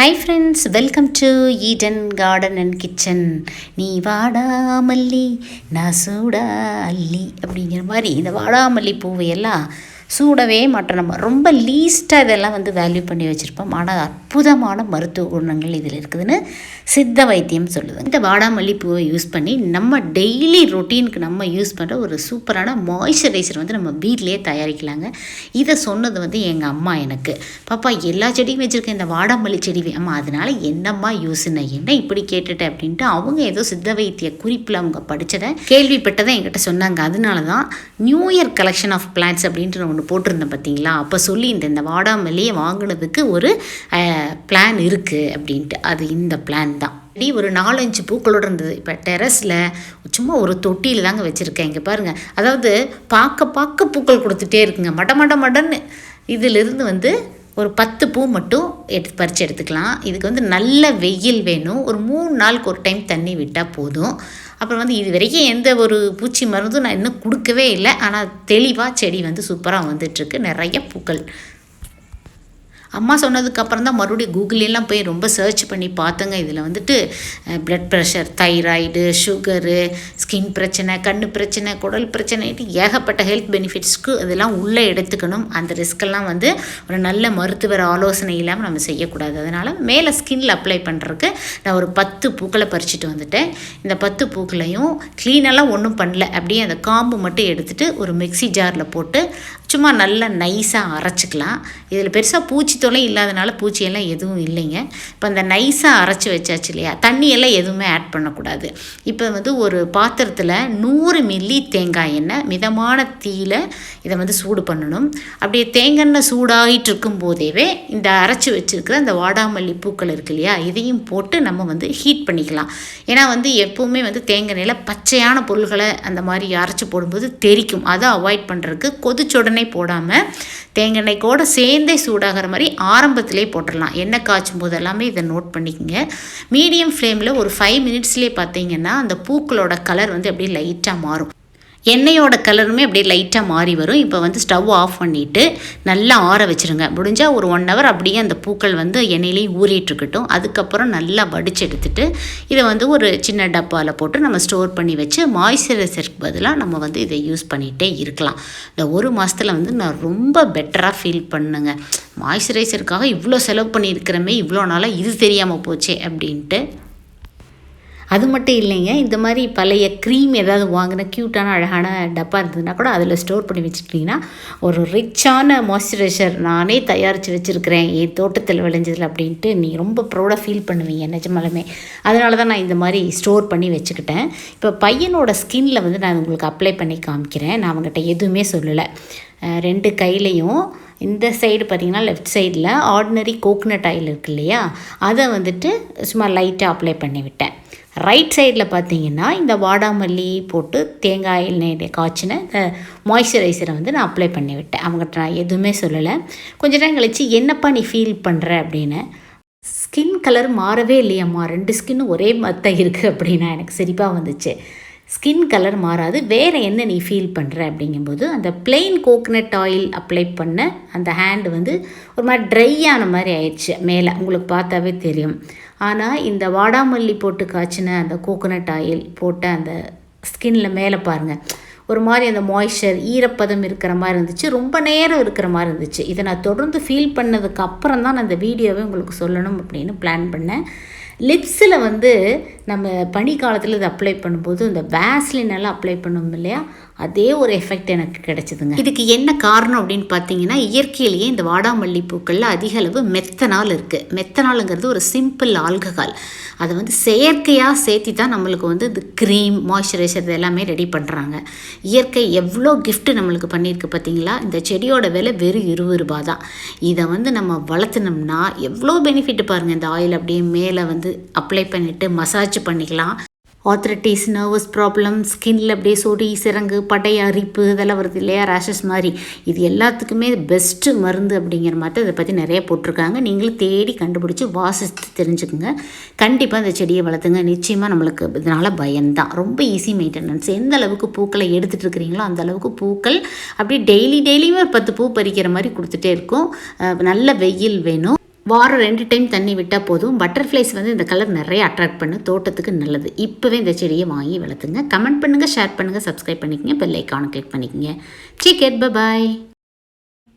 Hi friends welcome to Eden Garden and Kitchen நீ வாடாமல்லி நான் சூடா அல்லி அப்படிங்கிற மாதிரி இந்த வாடாமல்லி பூவையெல்லாம் சூடவே மாட்டோம். நம்ம ரொம்ப லீஸ்ட்டாக இதெல்லாம் வந்து வேல்யூ பண்ணி வச்சுருப்போம். ஆனால் அற்புதமான மருத்துவ குணங்கள் இதில் இருக்குதுன்னு சித்த வைத்தியம் சொல்லுது. இந்த வாடாமல்லி பூவை யூஸ் பண்ணி நம்ம டெய்லி ரொட்டீனுக்கு நம்ம யூஸ் பண்ணுற ஒரு சூப்பரான மாய்ஸ்சரைசர் வந்து நம்ம வீட்டிலேயே தயாரிக்கலாங்க. இதை சொன்னது வந்து எங்கள் அம்மா எனக்கு. பாப்பா எல்லா செடியும் வச்சுருக்கேன் இந்த வாடாமல்லி செடி அம்மா அதனால் என்னம்மா யூஸ்ன்னு என்ன இப்படி கேட்டுட்டேன் அப்படின்ட்டு அவங்க ஏதோ சித்த வைத்திய குறிப்பில் அவங்க படித்ததை கேள்விப்பட்டதை என்கிட்ட சொன்னாங்க. அதனால தான் new year collection of plans அப்படின்ற ஒன்று ஒன்று போட்டிருந்தேன் பார்த்தீங்களா அப்போ சொல்லியிருந்தேன் இந்த வாடாமல்லியை வாங்கினதுக்கு ஒரு பிளான் இருக்குது அப்படின்ட்டு. அது இந்த பிளான் தான். செடி ஒரு நாலஞ்சு பூக்களோடு இருந்தது. இப்போ டெரஸில் சும்மா ஒரு தொட்டியில் தாங்க வச்சுருக்கேன். இங்கே பாருங்கள் அதாவது பார்க்க பார்க்க பூக்கள் கொடுத்துட்டே இருக்குங்க. மட மட மடன்னு. இதிலிருந்து வந்து ஒரு பத்து பூ மட்டும் எடுத்து பறித்து எடுத்துக்கலாம். இதுக்கு வந்து நல்ல வெயில் வேணும். ஒரு மூணு நாளுக்கு ஒரு டைம் தண்ணி விட்டால் போதும். அப்புறம் வந்து இது வரைக்கும் எந்த ஒரு பூச்சி மருந்தும் நான் இன்னும் கொடுக்கவே இல்லை. ஆனால் தெளிவாக செடி வந்து சூப்பராக வந்துட்டுருக்கு. நிறைய பூக்கள். அம்மா சொன்னதுக்கப்புறம் தான் மறுபடியும் Google போய் ரொம்ப சர்ச் பண்ணி பார்த்தங்க. இதில் வந்துட்டு blood pressure thyroid sugar skin பிரச்சனை கண் பிரச்சனை குடல் பிரச்சனைட்டு ஏகப்பட்ட ஹெல்த் பெனிஃபிட்ஸ்க்கு அதெல்லாம் உள்ளே எடுத்துக்கணும். அந்த ரிஸ்கெல்லாம் வந்து ஒரு நல்ல மருத்துவர் ஆலோசனை இல்லாமல் நம்ம செய்யக்கூடாது. அதனால் மேலே ஸ்கின்ல அப்ளை பண்ணுறதுக்கு நான் ஒரு பத்து பூக்களை பறிச்சுட்டு வந்துட்டேன். இந்த பத்து பூக்களையும் க்ளீனெல்லாம் ஒன்றும் பண்ணல. அப்படியே அந்த காம்பு மட்டும் எடுத்துகிட்டு ஒரு மிக்ஸி ஜாரில் போட்டு சும்மா நல்லா நைஸாக அரைச்சிக்கலாம். இதில் பெருசாக பூச்சி தொல்லை இல்லாதனால பூச்சியெல்லாம் எதுவும் இல்லைங்க. இப்போ அந்த நைஸாக அரைச்சி வச்சாச்சு இல்லையா? தண்ணியெல்லாம் எதுவுமே ஆட் பண்ணக்கூடாது. இப்போ வந்து ஒரு பாத்திரத்தில் நூறு மில்லி தேங்காய் எண்ணெய் மிதமான தீயில் இதை வந்து சூடு பண்ணணும். அப்படியே தேங்காய் எண்ணெய் சூடாகிட்டு இருக்கும் போதேவே இந்த அரைச்சி வச்சுருக்கிற அந்த வாடாமல்லி பூக்கள் இருக்கு இல்லையா? இதையும் போட்டு நம்ம வந்து ஹீட் பண்ணிக்கலாம். ஏன்னா வந்து எப்போவுமே வந்து தேங்காய் எண்ணெயில் பச்சையான பொருள்களை அந்த மாதிரி அரைச்சி போடும்போது தெரிக்கும். அதை அவாய்ட் பண்ணுறதுக்கு கொதிச்ச உடனே போடாமல் தேங்காய் எண்ணெய் கூட சேர்ந்தே சூடாகிற மாதிரி ஆரம்பத்திலே போட்டுடலாம் எண்ணெய் காய்ச்சும் போது எல்லாமே இதை நோட் பண்ணிக்கோங்க. மீடியம் ஃப்ளேமில் ஒரு ஃபைவ் மினிட்ஸ்லேயே பார்த்தீங்கன்னா அந்த பூக்களோட கலர் வந்து அப்படியே லைட்டாக மாறும். எண்ணெயோட கலருமே அப்படியே லைட்டாக மாறி வரும். இப்போ வந்து ஸ்டவ் ஆஃப் பண்ணிவிட்டு நல்லா ஆற வச்சுருங்க. முடிஞ்சால் ஒரு ஒன் ஹவர் அப்படியே அந்த பூக்கள் வந்து எண்ணெயிலையும் ஊறிட்டுருக்கட்டும் அதுக்கப்புறம் நல்லா வடிச்சு எடுத்துட்டு இதை வந்து ஒரு சின்ன டப்பாவில் போட்டு நம்ம ஸ்டோர் பண்ணி வச்சு மாய்ஸ்சரைசருக்கு பதிலாக நம்ம வந்து இதை யூஸ் பண்ணிகிட்டே இருக்கலாம். இந்த ஒரு மாதத்தில் வந்து நான் ரொம்ப பெட்டராக ஃபீல் பண்ணுங்க. மாய்ஸ்சரைசருக்காக இவ்வளோ செலவு பண்ணியிருக்கிறமே இவ்வளோ நாளாக இது தெரியாமல் போச்சே அப்படின்ட்டு அது மட்டும் இல்லைங்க இந்த மாதிரி பழைய க்ரீம் ஏதாவது வாங்கின க்யூட்டான அழகான டப்பா இருந்ததுன்னா கூட அதில் ஸ்டோர் பண்ணி வச்சுக்கிட்டிங்கன்னா ஒரு ரிச்சான மாய்ஸ்சரைசர் நானே தயாரித்து வச்சுருக்கிறேன். என் தோட்டத்தில் விளைஞ்சதில் அப்படின்ட்டு நீ ரொம்ப ப்ரௌடாக ஃபீல் பண்ணுவீங்க நிஜமாலுமே. அதனால தான் நான் இந்த மாதிரி ஸ்டோர் பண்ணி வச்சுக்கிட்டேன். இப்போ பையனோட ஸ்கின்ல வந்து நான் உங்களுக்கு அப்ளை பண்ணி காமிக்கிறேன். நான் அவங்ககிட்ட எதுவுமே சொல்லலை. ரெண்டு கையிலையும் இந்த சைடு பார்த்தீங்கன்னா லெஃப்ட் சைடில் ஆர்டினரி கோக்னட் ஆயில் இருக்கு இல்லையா? அதை வந்துட்டு சும்மா லைட்டாக அப்ளை பண்ணி விட்டேன். ரைட் சைடில் பார்த்தீங்கன்னா இந்த வாடாமல்லி போட்டு தேங்காய் எண்ணெய் காய்ச்சின இந்த மாய்ஸ்சரைசரை வந்து நான் அப்ளை பண்ணி விட்டேன். அவங்ககிட்ட நான் எதுவுமே சொல்லலை. கொஞ்ச நேரம் கழித்து என்னப்பா நீ ஃபீல் பண்ணுற அப்படின்னு. ஸ்கின் கலர் மாறவே இல்லையம்மா. ரெண்டு ஸ்கின்னும் ஒரே மத்த இருக்குது அப்படின்னா எனக்கு சிரிப்பாக வந்துச்சு. ஸ்கின் கலர் மாறாது. வேறு என்ன நீ ஃபீல் பண்ணுற அப்படிங்கும்போது அந்த பிளெயின் கோகனட் ஆயில் அப்ளை பண்ண அந்த ஹேண்டு வந்து ஒரு மாதிரி ட்ரை ஆன மாதிரி ஆயிடுச்சு. மேலே உங்களுக்கு பார்த்தாவே தெரியும். ஆனால் இந்த வாடாமல்லி போட்டு காய்ச்சின அந்த கோகனட் ஆயில் போட்ட அந்த ஸ்கின்ல மேலே பாருங்கள் ஒரு மாதிரி அந்த மாய்ஸ்சர் ஈரப்பதம் இருக்கிற மாதிரி இருந்துச்சு. ரொம்ப நேரம் இருக்கிற மாதிரி இருந்துச்சு. இதை நான் தொடர்ந்து ஃபீல் பண்ணதுக்கு அப்புறம் தான் நான் இந்த வீடியோவை உங்களுக்கு சொல்லணும் அப்படின்னு பிளான் பண்ணேன். லிப்ஸில் வந்து நம்ம பனி காலத்தில் இதை அப்ளை பண்ணும்போது இந்த வேஸ்லின் எல்லாம் அப்ளை பண்ணோம் இல்லையா? அதே ஒரு எஃபெக்ட் எனக்கு கிடைச்சிதுங்க. இதுக்கு என்ன காரணம் அப்படின்னு பார்த்தீங்கன்னா இயற்கையிலேயே இந்த வாடாமல்லி பூக்களில் அதிக அளவு மெத்தனால் இருக்குது மெத்தனாலுங்கிறது ஒரு சிம்பிள் ஆல்கஹால் அதை வந்து செயற்கையாக சேர்த்தி தான் நம்மளுக்கு வந்து இந்த க்ரீம் மாய்ஸ்சரைசர் இது எல்லாமே ரெடி பண்ணுறாங்க இயற்கை எவ்வளோ கிஃப்ட்டு நம்மளுக்கு பண்ணியிருக்கு பார்த்தீங்களா இந்த செடியோட விலை வெறும் இருபது ரூபா தான் இதை வந்து நம்ம வளர்த்துனோம்னா எவ்வளோ பெனிஃபிட் பாருங்கள் இந்த ஆயில் அப்படியே மேலே வந்து அப்ளை பண்ணிவிட்டு மசாஜ் பண்ணிக்கலாம். ஆத்ரட்டிஸ் நர்வஸ் ப்ராப்ளம் ஸ்கின்ல அப்படியே சொடி சிறங்கு படை அரிப்பு இதெல்லாம் வருது இல்லையா? ரேஷஸ் மாதிரி. இது எல்லாத்துக்குமே பெஸ்ட்டு மருந்து அப்படிங்கிற மாதிரி இதை பற்றி நிறைய போட்டிருக்காங்க. நீங்களும் தேடி கண்டுபிடிச்சி வாசித்து தெரிஞ்சுக்குங்க. கண்டிப்பாக இந்த செடியை வளர்த்துங்க. நிச்சயமாக நம்மளுக்கு இதனால் பயம்தான். ரொம்ப ஈஸி மெயின்டெனன்ஸ் எந்த அளவுக்கு பூக்களை எடுத்துகிட்டு இருக்கிறீங்களோ அந்த அளவுக்கு பூக்கள் அப்படியே டெய்லி டெய்லியுமே ஒரு பத்து பூ பறிக்கிற மாதிரி கொடுத்துட்டே இருக்கும். நல்ல வெயில் வேணும். வாரம் ரெண்டு டைம் தண்ணி விட்டால் போதும். பட்டர்ஃப்ளைஸ் வந்து இந்த கலர் நிறைய அட்ராக்ட் பண்ணு. தோட்டத்துக்கு நல்லது. இப்போவே இந்த செடியை வாங்கி வளர்த்துங்க. கமெண்ட் பண்ணுங்கள் ஷேர் பண்ணுங்கள் சப்ஸ்கிரைப் பண்ணிக்கங்க. பெல் ஐக்கானை கிளிக் பண்ணிக்கங்க. சீக்கெட் பாய்